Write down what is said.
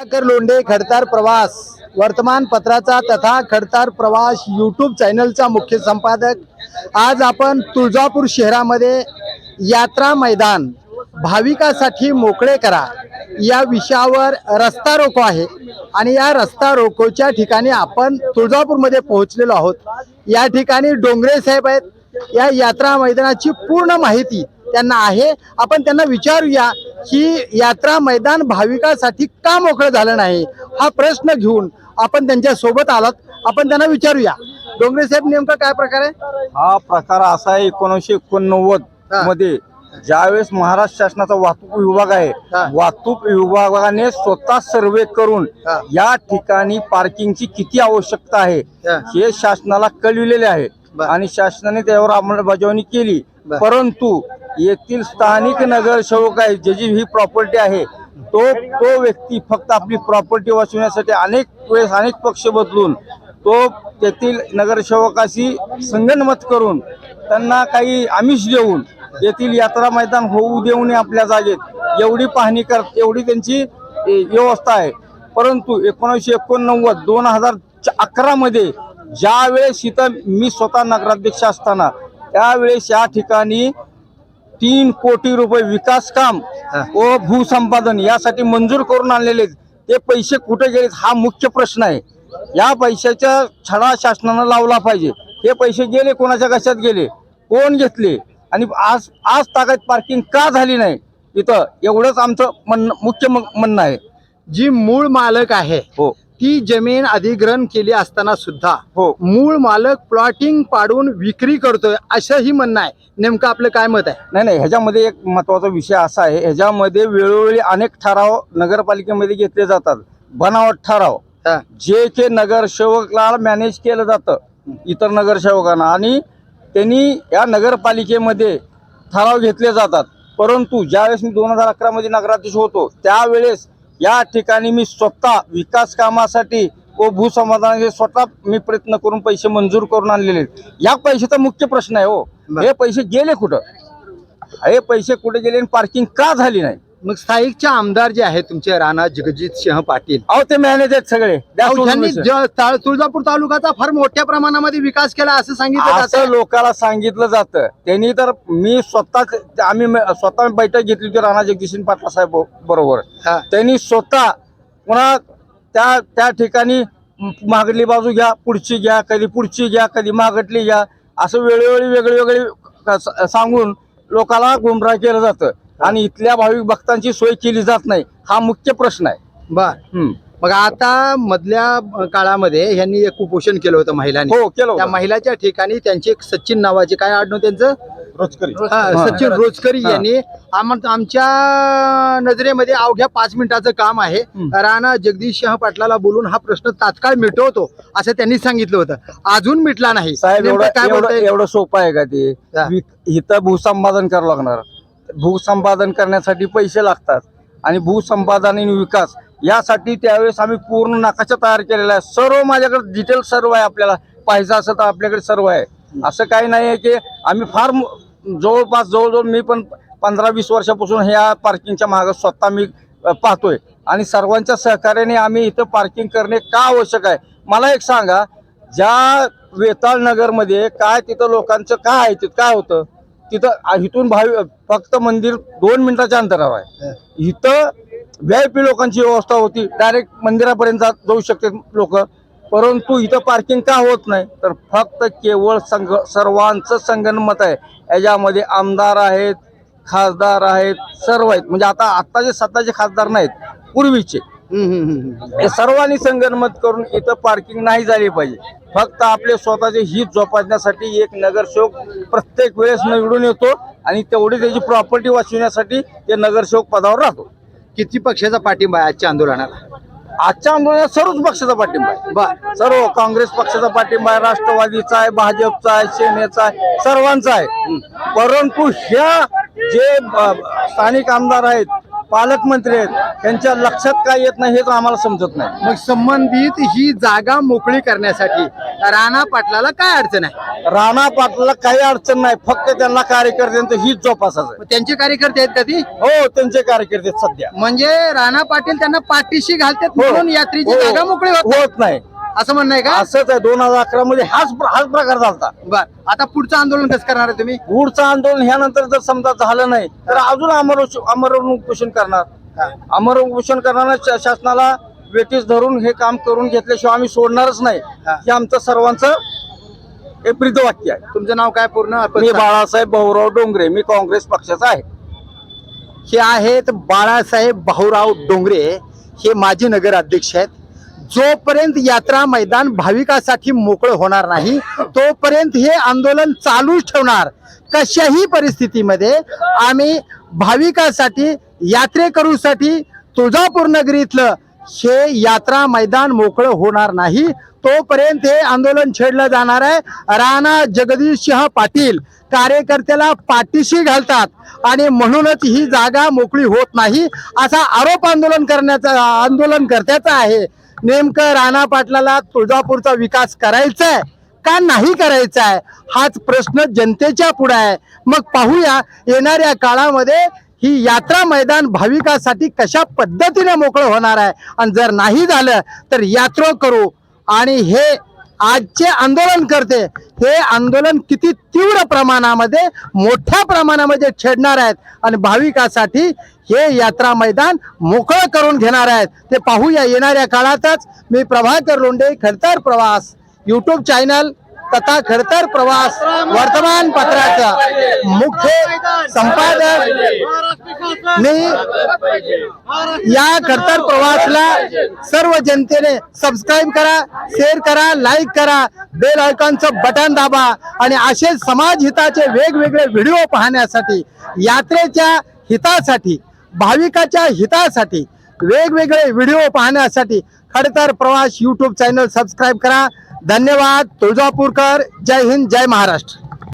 कर लोंढे खडतार प्रवास. वर्तमानपत्राचा तथा खडतार प्रवास यूट्यूब चॅनलचा मुख्य संपादक. आज आपण तुळजापूर शहरामध्ये यात्रा मैदान भाविकासाठी मोकळे करा. या विषयावर रस्ता रोको आहे आणि या रस्ता रोकोच्या ठिकाणी आपण तुळजापूरमध्ये पोहोचलेलो आहोत. या ठिकाणी डोंगरे साहेब आहेत. या यात्रा मैदानाची पूर्ण माहिती त्यांना आहे. आपण त्यांना विचारूया. की यात्रा मैदान भाविकासाठी का मोकळं झालं नाही हा प्रश्न घेऊन आपण त्यांच्यासोबत आलात आपण त्यांना विचारूया डोंगरे साहेब नेमका काय प्रकार आहे हा प्रकार असा आहे एकोणीसशे एकोणनव्वद हा. मध्ये ज्यावेळेस महाराष्ट्र शासनाचा वाहतूक विभाग आहे हा. वाहतूक विभागाने स्वतः सर्वे करून हा. या ठिकाणी पार्किंगची किती आवश्यकता आहे हा. हे शासनाला कळविलेले आहे. आणि शासनाने त्यावर अंमलबजावणी केली. परंतु येथील स्थानिक नगरसेवक आहे ज्याची ही प्रॉपर्टी आहे तो तो व्यक्ती फक्त आपली प्रॉपर्टी वाचवण्यासाठी अनेक वेळेस अनेक पक्ष बदलून तो तेथील नगरसेवकाशी संगनमत करून त्यांना काही आमिष देऊन येथील यात्रा मैदान होऊ देऊ नये आपल्या जागेत एवढी पाहणी कर एवढी त्यांची व्यवस्था आहे. परंतु एकोणीसशे एकोणनव्वद दोन हजार अकरामध्ये ज्यावेळेस इथं मी स्वतः नगराध्यक्ष असताना त्यावेळेस या ठिकाणी तीन कोटी रुपये विकास काम व भूसंपादन यासाठी मंजूर करून आणलेले. ते पैसे कुठे गेलेत हा मुख्य प्रश्न आहे. या पैशाचा छडा शासनानं लावला पाहिजे. हे पैसे गेले कोणाच्या कशात गेले? कोण घेतले? आणि आज आज ताकद पार्किंग का झाली नाही? इथं एवढंच आमचं म्हणणं मुख्य म्हणणं आहे. जी मूळ मालक आहे हो. ती जमीन अधिग्रहण केली असताना सुद्धा हो. मूळ मालक प्लॉटिंग पाडून विक्री करतोय असंही म्हणणं आहे. नेमकं आपलं काय मत आहे? नाही नाही ह्याच्यामध्ये एक महत्त्वाचा विषय असा आहे. ह्याच्यामध्ये वेळोवेळी अनेक ठराव नगरपालिकेमध्ये घेतले जातात. बनावट ठराव. हा. जे के नगरसेवकला मॅनेज केलं जातं इतर नगरसेवकांना आणि त्यांनी या नगरपालिकेमध्ये ठराव घेतले जातात. परंतु ज्यावेळेस मी दोन हजार अकरा मध्ये नगराध्यक्ष होतो त्यावेळेस या ठिकाणी मी स्वतः विकास कामासाठी व भूसमाधानाचे स्वतः मी प्रयत्न करून पैसे मंजूर करून आणलेले या पैशाचा मुख्य प्रश्न आहे हो. हे पैसे गेले कुठं? हे पैसे कुठे गेले आणि पार्किंग का झाली नाही? मग स्थायिकचे आमदार जे आहेत तुमचे राणा जगजित सिंह पाटील. अहो ते मॅनेज आहेत सगळे. द्या अहो, सोडून ज्यांनी विषय. ज- ता- तुळजापूर तालुक्याचा फार मोठ्या प्रमाणामध्ये विकास केला असं सांगितलं असं जातं लोकांना सांगितलं जातं. त्यांनी तर मी स्वतः आम्ही म- स्वतः बैठक घेतली होती राणा जगदीशन पाटला साहेब बरोबर. हा. त्यांनी स्वतः पुन्हा त्या त्या ठिकाणी म- मागली बाजू घ्या पुढची घ्या कधी पुढची घ्या कधी मागटली घ्या असं वेळोवेळी वेगळी वेगळी क- स- सांगून लोकांना गुमराह केलं जातं. आणि इथल्या भाविक भक्तांची सोय केली जात नाही हा मुख्य प्रश्न आहे. बर. मग आता मधल्या काळामध्ये यांनी एक कुपोषण केलं होतं महिलांनी. हो केलं त्या. महिलाच्या ठिकाणी त्यांचे एक सचिन नावाचे काय आडनाव त्यांचं? हा. सचिन रोजकरी. यांनी आम- आमच्या नजरेमध्ये अवघ्या पाच मिनिटाचं काम आहे. राणा जगदीश सिंह पाटलाला बोलून हा प्रश्न तात्काळ मिटवतो असं त्यांनी सांगितलं होतं. अजून मिटला नाही. साहेब एवढं सोपं आहे का ते? इथं भूसंपादन करावं लागणार. भूसंपादन करण्यासाठी पैसे लागतात आणि भूसंपादन आणि विकास यासाठी त्यावेळेस आम्ही पूर्ण नकाशा तयार केलेला आहे. सर्व माझ्याकडे डिटेल सर्व आहे आपल्याला. पाहिजे असं तर आपल्याकडे सर्व आहे. असं काही नाही आहे की आम्ही फार जवळपास जवळजवळ मी पण पंधरा वीस वर्षापासून ह्या पार्किंगच्या मागं स्वतः मी पाहतोय. आणि सर्वांच्या सहकार्याने आम्ही इथं पार्किंग करणे का आवश्यक आहे? मला एक सांगा ज्या वेताळ नगरमध्ये काय तिथं लोकांचं काय आहे? तिथं काय होतं? तिथं इथून भावी फक्त मंदिर दोन मिनिटाच्या अंतरावर आहे. इथं व्ही पी लोकांची व्यवस्था होती. डायरेक्ट मंदिरापर्यंत जात- जाऊ शकते लोक. परंतु इथं पार्किंग का होत नाही? तर फक्त केवळ संघ सर्वांचं संगनमत आहे. याच्यामध्ये आमदार आहेत खासदार आहेत सर्व आहेत. म्हणजे आता आत्ताचे सत्ताचे खासदार नाहीत पूर्वीचे. हे सर्वांनी संगनमत करून इथं पार्किंग नाही झाली पाहिजे. फक्त आपले स्वतःचे हित जोपासण्यासाठी एक नगरसेवक प्रत्येक वेळेस निवडून येतो आणि तेवढी त्याची प्रॉपर्टी वाचवण्यासाठी ते नगरसेवक पदावर राहतो. किती पक्षाचा पाठिंबा आहे आजच्या आंदोलनाला? आजच्या आंदोलनात सर्वच पक्षाचा पाठिंबा आहे. बर. सर्व काँग्रेस पक्षाचा पाठिंबा आहे राष्ट्रवादीचा आहे भाजपचा आहे सेनेचा आहे सर्वांचा आहे. परंतु ह्या जे अ, स्थानिक आमदार आहेत पालकमंत्री आहेत त्यांच्या लक्षात काय येत नाही हेच आम्हाला समजत नाही मग संबंधित ही जागा मोकळी करण्यासाठी राणा पाटलाला काय अडचण आहे राणा पाटलाला काही अडचण नाही फक्त त्यांना कार्यकर्त्यांचं हीच जोपासाचं मग त्यांचे कार्यकर्ते आहेत का ती. हो त्यांचे कार्यकर्ते आहेत सध्या म्हणजे राणा पाटील त्यांना पाठीशी घालतात म्हणून यात्रेची हो. जागा मोकळी होत. होत नाही असं म्हणणं आहे का? असंच आहे. दोन हजार अकरा मध्ये हाच हाच प्रकार झाला बर. आता पुढचं आंदोलन कसं करणार आहे तुम्ही? पुढचं आंदोलन ह्यानंतर जर समजा झालं नाही तर अजून अमर अमर उपोषण करणार. अमर उपोषण करणार शासनाला वेटीस धरून हे काम करून घेतल्याशिवाय आम्ही सोडणारच नाही. हा. आमचं सर्वांचं हे वाक्य आहे. तुमचं नाव काय पूर्ण? मी बाळासाहेब भाऊराव डोंगरे. मी काँग्रेस पक्षाचा आहे. हे आहेत बाळासाहेब भाऊराव डोंगरे. हे माजी नगर अध्यक्ष आहेत. जोपर्यंत यात्रा मैदान भाविकासाठी मोकळं होणार नाही तोपर्यंत हे आंदोलन चालूच ठेवणार. कशाही परिस्थितीमध्ये आम्ही भाविकासाठी यात्रेकरूसाठी तुळजापूर नगरीतलं हे यात्रा मैदान मोकळं होणार नाही तोपर्यंत हे आंदोलन छेडलं जाणार आहे. राणा जगदीश सिंह पाटील कार्यकर्त्याला पाठीशी घालतात आणि म्हणूनच ही जागा मोकळी होत नाही असा आरोप आंदोलन करण्याचा आंदोलनकर्त्याचा आहे. नेमकं राणा पाटलाला तुळजापूरचा विकास करायचा आहे का नाही करायचा आहे हाच प्रश्न जनतेच्या पुढे आहे. मग पाहूया येणाऱ्या काळामध्ये ही यात्रा मैदान भाविकासाठी कशा पद्धतीने मोकळं होणार आहे? आणि जर नाही झालं तर यात्रा करू. आणि हे आजचे आंदोलन करते. हे आंदोलन किती तीव्र प्रमाणामध्ये मोठ्या प्रमाणामध्ये छेडणार आहेत आणि भाविकासाठी हे यात्रा मैदान मोकळं करून घेणार आहेत. ते पाहूया येणाऱ्या काळातच. मी प्रभाकर लोंढे खडतर प्रवास यूट्यूब चॅनल तथा खडतर प्रवास वर्तमानपत्राचा मुख्य संपादक मी या खडतर प्रवासला सर्व जनतेने सबस्क्राईब करा शेअर करा लाईक करा बेल आयकॉनचं बटन दाबा आणि असे समाज हिताचे वेगवेगळे व्हिडिओ पाहण्यासाठी यात्रेच्या हितासाठी भाविकाच्या हितासाठी वेगवेगळे व्हिडिओ पाहण्यासाठी खडतर प्रवास यूट्यूब चॅनल सबस्क्राईब करा. धन्यवाद तुळजापूरकर. जय हिंद जय महाराष्ट्र.